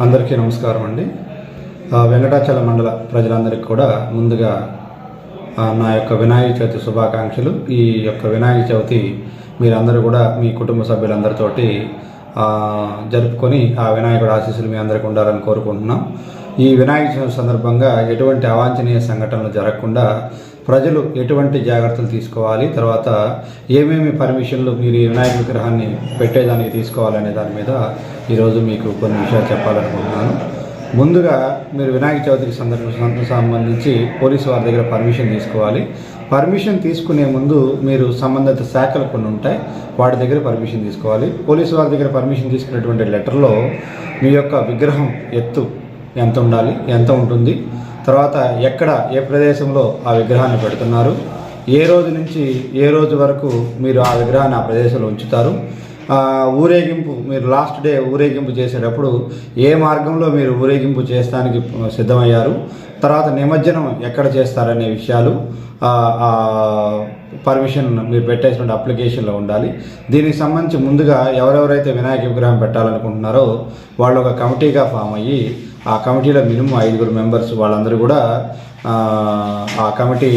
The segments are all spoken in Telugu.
అందరికీ నమస్కారం అండి. ఆ, వెంకటాచల మండల ప్రజలందరికీ కూడా ముందుగా నా యొక్క వినాయక చవితి శుభాకాంక్షలు. ఈ యొక్క వినాయక చవితి మీరందరూ కూడా మీ కుటుంబ సభ్యులందరితోటి జరుపుకొని ఆ వినాయకుడు ఆశీస్సులు మీ అందరికీ ఉండాలని కోరుకుంటున్నాం. ఈ వినాయక చవితి సందర్భంగా ఎటువంటి అవాంఛనీయ సంఘటనలు జరగకుండా ప్రజలు ఎటువంటి జాగ్రత్తలు తీసుకోవాలి తర్వాత ఏమేమి పర్మిషన్లు మీరు ఈ వినాయక విగ్రహాన్ని పెట్టేదానికి తీసుకోవాలనే దాని మీద ఈరోజు మీకు కొన్ని విషయాలు చెప్పాలనుకుంటున్నాను. ముందుగా మీరు వినాయక చవితికి సందర్భ సంబంధించి పోలీసు వారి దగ్గర పర్మిషన్ తీసుకోవాలి. పర్మిషన్ తీసుకునే ముందు మీరు సంబంధిత శాఖలు కొన్ని ఉంటాయి వాటి దగ్గర పర్మిషన్ తీసుకోవాలి. పోలీసు వారి దగ్గర పర్మిషన్ తీసుకున్నటువంటి లెటర్లో మీ యొక్క విగ్రహం ఎత్తు ఎంత ఉండాలి ఎంత ఉంటుంది తర్వాత ఎక్కడ ఏ ప్రదేశంలో ఆ విగ్రహాన్ని పెడుతున్నారు ఏ రోజు నుంచి ఏ రోజు వరకు మీరు ఆ విగ్రహాన్ని ఆ ప్రదేశంలో ఉంచుతారు ఊరేగింపు మీరు లాస్ట్ డే ఊరేగింపు చేసేటప్పుడు ఏ మార్గంలో మీరు ఊరేగింపు చేస్తానికి సిద్ధమయ్యారు? తర్వాత నిమజ్జనం ఎక్కడ చేస్తారనే విషయాలు పర్మిషన్ మీరు పెట్టేసిన అప్లికేషన్లో ఉండాలి. దీనికి సంబంధించి ముందుగా ఎవరెవరైతే వినాయక విగ్రహం పెట్టాలనుకుంటున్నారో వాళ్ళు ఒక కమిటీగా ఫామ్ అయ్యి ఆ కమిటీలో మినిమం ఐదుగురు మెంబర్స్ వాళ్ళందరూ కూడా ఆ కమిటీ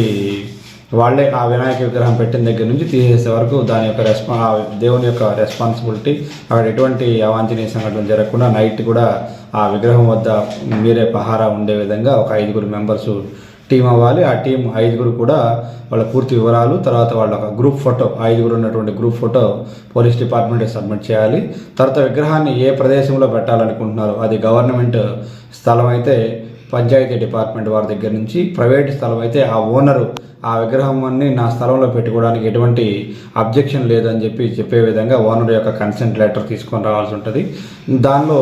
వాళ్ళే ఆ వినాయక విగ్రహం పెట్టిన దగ్గర నుంచి తీసేసే వరకు దాని యొక్క రెస్పా దేవుని యొక్క రెస్పాన్సిబిలిటీ అక్కడ ఎటువంటి అవాంఛనీయ సంఘటనలు జరగకుండా నైట్ కూడా ఆ విగ్రహం వద్ద మీరే పహారా ఉండే విధంగా ఒక ఐదుగురు మెంబర్స్ టీం అవ్వాలి. ఆ టీం ఐదుగురు కూడా వాళ్ళ పూర్తి వివరాలు తర్వాత వాళ్ళ ఒక గ్రూప్ ఫోటో ఐదుగురు ఉన్నటువంటి గ్రూప్ ఫోటో పోలీస్ డిపార్ట్మెంట్కి సబ్మిట్ చేయాలి. తర్వాత విగ్రహాన్ని ఏ ప్రదేశంలో పెట్టాలనుకుంటున్నారో అది గవర్నమెంట్ స్థలం అయితే పంచాయతీ డిపార్ట్మెంట్ వారి దగ్గర నుంచి ప్రైవేట్ స్థలం అయితే ఆ ఓనరు ఆ విగ్రహాన్ని నా స్థలంలో పెట్టుకోవడానికి ఎటువంటి అబ్జెక్షన్ లేదని చెప్పి చెప్పే విధంగా ఓనర్ యొక్క కన్సెంట్ లెటర్ తీసుకొని రావాల్సి ఉంటుంది. దానిలో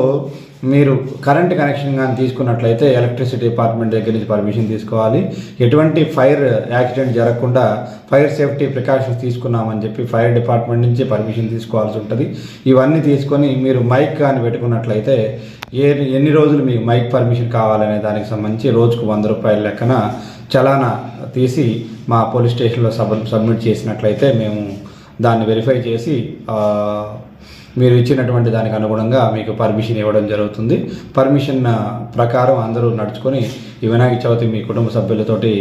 మీరు కరెంట్ కనెక్షన్ కానీ తీసుకున్నట్లయితే ఎలక్ట్రిసిటీ డిపార్ట్మెంట్ దగ్గర నుంచి పర్మిషన్ తీసుకోవాలి. ఎటువంటి ఫైర్ యాక్సిడెంట్ జరగకుండా ఫైర్ సేఫ్టీ ప్రికాషన్స్ తీసుకున్నామని చెప్పి ఫైర్ డిపార్ట్మెంట్ నుంచి పర్మిషన్ తీసుకోవాల్సి ఉంటుంది. ఇవన్నీ తీసుకొని మీరు మైక్ కానీ పెట్టుకున్నట్లయితే ఏ ఎన్ని రోజులు మీకు మైక్ పర్మిషన్ కావాలనే దానికి సంబంధించి రోజుకు వంద రూపాయల లెక్కన చలానా తీసి మా పోలీస్ స్టేషన్లో సబ్ సబ్మిట్ చేసినట్లయితే మేము దాన్ని వెరిఫై చేసి మీరు ఇచ్చినటువంటి దానికి అనుగుణంగా మీకు పర్మిషన్ ఇవ్వడం జరుగుతుంది. పర్మిషన్ ప్రకారం అందరూ నడుచుకొని ఈ వినాయక చవితి మీ కుటుంబ సభ్యులతోటి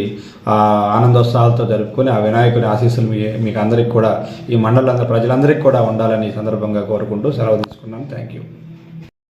ఆనందోత్సాహాలతో జరుపుకొని ఆ వినాయకుని ఆశీస్సులు మీ మీకు అందరికి కూడా ఈ మండలందరూ ప్రజలందరికీ కూడా ఉండాలని సందర్భంగా కోరుకుంటూ సెలవు తీసుకున్నాను థ్యాంక్ యూ